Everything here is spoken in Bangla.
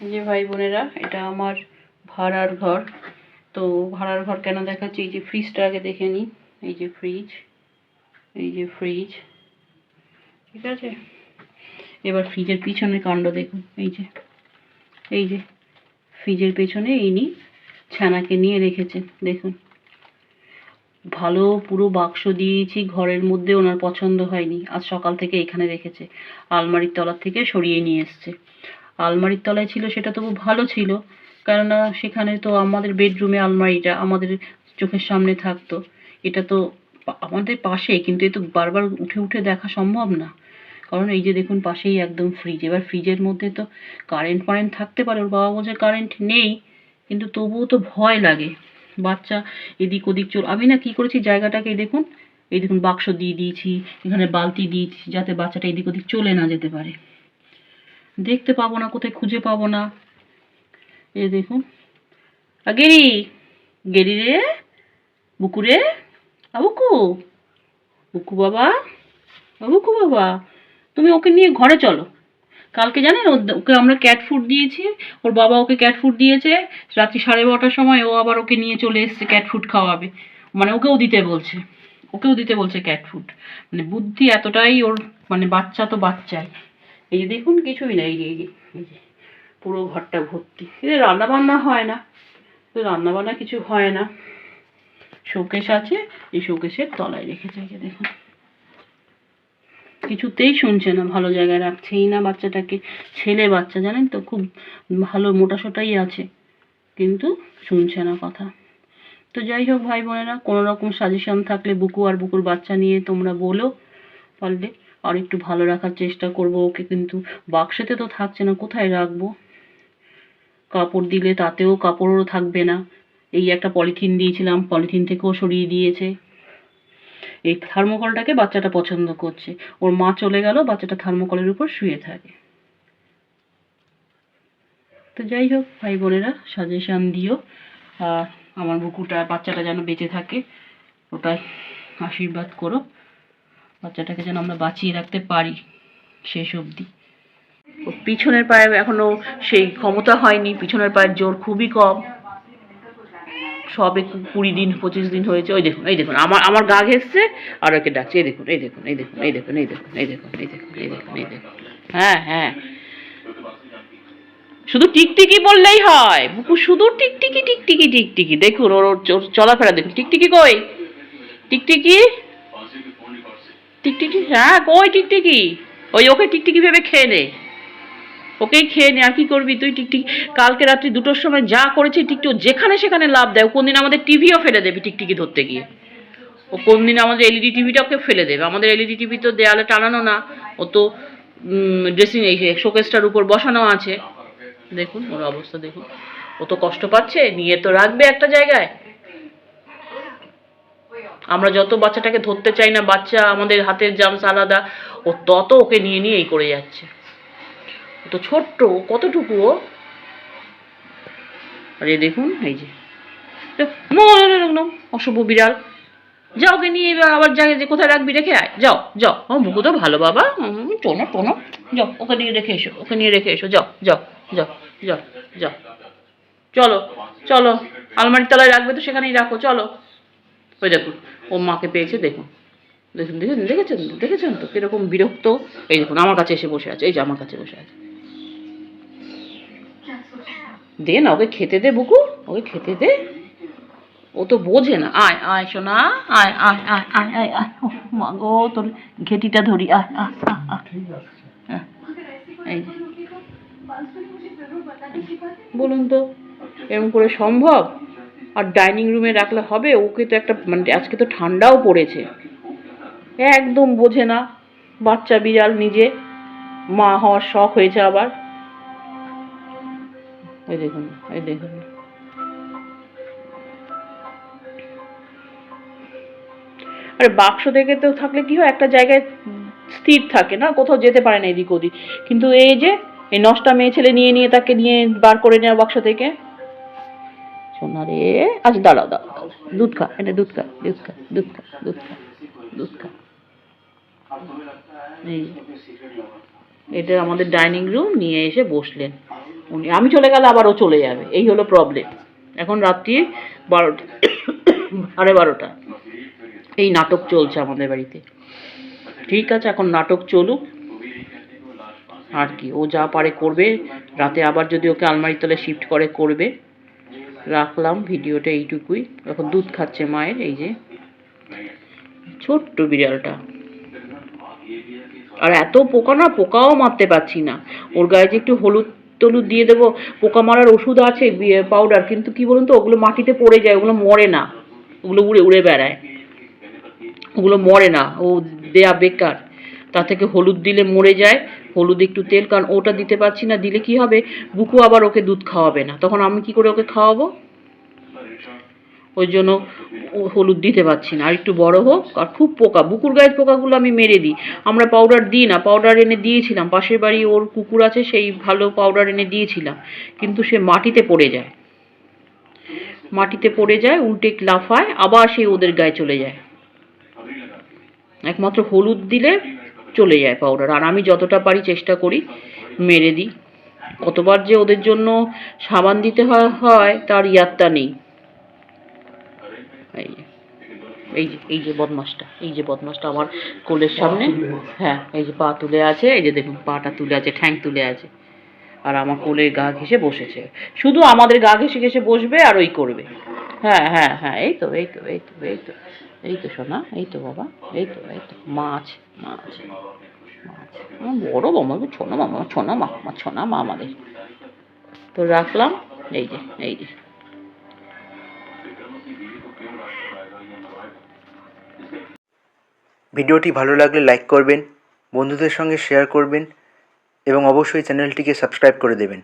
যে ভাই বোনেরা, এটা আমার ভাড়ার ঘর। তো ভাড়ার ঘর কেন দেখাচ্ছি? এই যে ফ্রিজটা আগে দেখে নিই এই যে ফ্রিজ এই যে ফ্রিজ ঠিক আছে? এবার ফ্রিজের পিছনে কাণ্ড দেখুন। এই যে এই যে ফ্রিজের পেছনে ইনি ছানাকে নিয়ে রেখেছেন। দেখুন। ভালো পুরো বাক্স দিয়েছি ঘরের মধ্যে, ওনার পছন্দ হয়নি। আজ সকাল থেকে এখানে রেখেছে। আলমারির তলার থেকে সরিয়ে নিয়ে এসছে। আলমারির তলায় ছিল, সেটা তবু ভালো ছিল। কেননা সেখানে তো আমাদের বেডরুমে আলমারিটা আমাদের চোখের সামনে থাকতো। এটা তো আমাদের পাশে, কিন্তু এ তো বারবার উঠে উঠে দেখা সম্ভব না। কারণ এই যে দেখুন, পাশেই একদম ফ্রিজ এবার ফ্রিজের মধ্যে তো কারেন্ট ফারেন্ট থাকতে পারে, ওর বাবা বলছে কারেন্ট নেই, কিন্তু তবুও তো ভয় লাগে। বাচ্চা এদিক ওদিক চল, আমি না কি করেছি, জায়গাটাকে দেখুন, এই দেখুন বাক্স দিয়ে দিয়েছি, এখানে বালতি দিয়েছি, যাতে বাচ্চাটা এদিক ওদিক চলে না যেতে পারে। দেখতে পাবো না কোথায় খুঁজে পাবো না। এই দেখুন। গেরি গেরি রে বুকু রে। আ, বুকু বাবা আ, বুকু বাবা। তুমি ওকে নিয়ে ঘরে চলো। কালকে জানেন ওকে আমরা ক্যাট ফুড দিয়েছি ওর বাবা ওকে ক্যাট ফুড দিয়েছে। রাত্রি সাড়ে বারোটার সময় ও আবার ওকে নিয়ে চলে এসেছে ক্যাট ফুড খাওয়াবে। মানে ওকেও দিতে বলছে। ওকেও দিতে বলছে ক্যাট ফুড মানে বুদ্ধি এতটাই ওর মানে বাচ্চা তো বাচ্চাই। এই যে দেখুন কিছুই নেই এই যে এই যে পুরো ঘরটা ভর্তি। রান্না বান্না হয় না রান্না বান্না কিছু হয় না। শোকেশ আছে, এই শোকেশের তলায় রেখেছে, এই যে দেখুন। কিছুতেই শুনছে না, ভালো জায়গায় রাখছেই না বাচ্চাটাকে। ছেলে বাচ্চা, জানেন তো, খুব ভালো মোটাসোটাই আছে, কিন্তু শুনছে না কথা। তো যাই হোক, ভাই বোনেরা, কোনো রকম সাজেশন থাকলে বুকু আর বুকুর বাচ্চা নিয়ে তোমরা বলো, পারলে। আর একটু ভালো রাখার চেষ্টা করব ওকে, কিন্তু বাক্সেতে তো থাকছে না, কোথায় রাখব? কাপড় দিলে তাতেও কাপড়ও থাকবে না। এই একটা পলিথিন দিয়েছিলাম, পলিথিন থেকেও সরিয়ে দিয়েছে। এই থার্মোকলটাকে বাচ্চাটা পছন্দ করছে। ওর মা চলে গেল, বাচ্চাটা থার্মোকলের উপর শুয়ে থাকে। তো যাই হোক, ভাই বোনেরা সাজেশন দিও। আর আমার বুকুটা, বাচ্চাটা যেন বেঁচে থাকে, ওটাই আশীর্বাদ করো। বাচ্চাটাকে যেন আমরা বাঁচিয়ে রাখতে পারি শেষ অবধি। পিছনের পায়ে এখনও সেই ক্ষমতা হয়নি, পিছনের পায়ের জোর খুবই কম। সবে কুড়ি দিন, পঁচিশ দিন হয়েছে। ওই দেখুন, এই দেখুন, আমার আমার গা ঘেসছে আর ওকে ডাকছে। এই দেখুন এই দেখুন এই দেখুন এই দেখুন এই দেখুন এই দেখুন এই দেখুন এই দেখুন এই দেখুন। হ্যাঁ হ্যাঁ। শুধু টিকটিকি বললেই হয়। বুকু, শুধু টিকটিকি টিকটিকি টিকটিকি। দেখুন ওর চলাফেরা দেখুন। টিকটিকি কই? টিকটিকি? টিকটিকি? হ্যাঁ কই টিকটিকি? ওই ওকে টিকটিকি ভেবে খেয়ে নে। ওকেই খেয়ে নে, আর কি করবি তুই টিকটিকি? কালকে রাত্রি দুটোর সময় যা করেছে টিকটি যেখানে সেখানে লাভ দেয়। কোনদিন আমাদের টিভিও ফেলে দেবে টিকটিকি ধরতে গিয়ে। ও কোনদিন আমাদের এলইডি টিভিটাকে ফেলে দেবে। আমাদের এলইডি টিভি তো দেয়ালে টানানো না। ও তো ড্রেসিং এই শোকেসটার উপর বসানো আছে। দেখুন, ওর অবস্থা দেখুন। ও তো কষ্ট পাচ্ছে, নিয়ে তো রাখবে একটা জায়গায়। আমরা যত বাচ্চাটাকে ধরতে চাই না, বাচ্চা আমাদের হাতের জামস আলাদা, ও তত ওকে নিয়ে নিয়ে এই করে যাচ্ছে। তো ছোট্ট কতটুকু ও? আরে দেখুন, এই যে। অসভ্য বিড়াল। যাও ওকে নিয়ে, এবার আবার জায়গায় যে কোথায় রাখবি, রেখে আয়। যাও যাও। ও বুকু তো ভালো, বাবা। টোনো টোনো। যাও, ওকে নিয়ে রেখে এসো, ওকে নিয়ে রেখে এসো। যাও যাও যাও যাও যাও। চলো চলো। আলমারির তলায় রাখবে তো সেখানেই রাখো, চলো। ওই দেখুন ও মাকে পেয়েছে দেখুন। দেখুন দেখুন দেখেছেন দেখেছেন তো? কীরকম বিরক্ত? এই দেখুন আমার কাছে এসে বসে আছে এই যে আমার কাছে বসে আছে। দে না ওকে খেতে দে বুকু। ওকে খেতে দে। ও তো বোঝে না। আয় আয় সোনা আয় আয় আয় আয় আয় আয়। ও মা গো তোর ঘেটিটা ধরি আয় আয় আয় হ্যাঁ, এই যে। বলুন তো এরকম করে সম্ভব? আর ডাইনিং রুমে রাখলে হবে? ওকে তো একটা মানে আজকে তো ঠান্ডাও পড়েছে। একদম বোঝে না। বাচ্চা বিড়াল নিজে। মা হওয়ার শখ হয়েছে আবার। এই দেখুন এই দেখুন। আরে বাক্স থেকে তো থাকলে কি হয়? একটা জায়গায় স্থির থাকে না? কোথাও যেতে পারে না এদিক ওদিক। কিন্তু এই যে, এই নষ্টা মেয়ে ছেলে নিয়ে নিয়ে তাকে নিয়ে বার করে নেওয়া বাক্স থেকে। সোনা রে। আচ্ছা দাঁড়াও দাঁড়াও। দুধ খা, এটা দুধ খা দুধ খা দুধ খা দুধ খা দুধ খা। এটা আমাদের ডাইনিং রুম, নিয়ে এসে বসলেন উনি। আমি চলে গেলে আবার ও চলে যাবে, এই হলো প্রবলেম এখন রাত্রি বারোটা, সাড়ে বারোটা। এই নাটক চলছে আমাদের বাড়িতে। ঠিক আছে, এখন নাটক চলুক। আর কি, ও যা পারে করবে। রাতে আবার যদি ওকে আলমারির তলে শিফট করে, করবে। রাখলাম ভিডিওটা এইটুকুই। এখন দুধ খাচ্ছে মায়ের, এই যে ছোট্ট বিড়ালটা। আর এত পোকা না, পোকাও মারতে পারছি না। ওর গায়ে যে একটু হলুদ টলুদ দিয়ে দেবো, পোকা মারার ওষুধ আছে পাউডার কিন্তু কি বলুন তো, ওগুলো মাটিতে পড়ে যায়, ওগুলো মরে না। ওগুলো উড়ে উড়ে বেড়ায়। ওগুলো মরে না, ও দেয়া বেকার। তা থেকে হলুদ দিলে মরে যায়, হলুদ একটু তেল, কারণ ওটা দিতে পারছি না, দিলে কি হবে? বুকু আবার ওকে দুধ খাওয়াবে না। তখন আমি কি করে ওকে খাওয়াবো? ওই জন্য হলুদ দিতে পারছি না। আর একটু বড় হোক, আর খুব পোকা, বুকুর গায়ের পোকাগুলো আমি মেরে দিই। আমরা পাউডার দিই না পাউডার এনে দিয়েছিলাম। পাশের বাড়ি ওর কুকুর আছে, সেই ভালো পাউডার এনে দিয়েছিলাম। কিন্তু সে মাটিতে পড়ে যায়। মাটিতে পড়ে যায়, উল্টে লাফায়, আবার সেই ওদের গায়ে চলে যায়। একমাত্র হলুদ দিলে চলে যায় পাউডার। আর আমি যতটা পারি চেষ্টা করি মেরে দিই। কতবার যে ওদের জন্য সাবান দিতে হয় তার ইয়াত্তা নেই। এই যে এই যে এই যে বদমাসটা এই যে বদমাসটা আমার কোলের সামনে। হ্যাঁ এই যে পা তুলে আছে এই যে দেখুন পাটা তুলে আছে ঠ্যাং তুলে আছে। আর আমার কোলে গা ঘেসে বসেছে। শুধু আমাদের গা ঘেসে ঘেসে বসবে আর ওই করবে। হ্যাঁ হ্যাঁ হ্যাঁ এই তো এই তো এই তো এই তো এই তো সোনা, এই তো বাবা, এই তো এই তো, মাছ মাছ মাছ, বড় মামা ছোনা মামা ছোনা মা আমার ছোনা মা আমাদের। তো রাখলাম, এই যে এই যে। ভিডিওটি ভালো লাগলে লাইক করবেন, বন্ধুদের সঙ্গে শেয়ার করবেন, এবং অবশ্যই চ্যানেলটিকে সাবস্ক্রাইব করে দেবেন।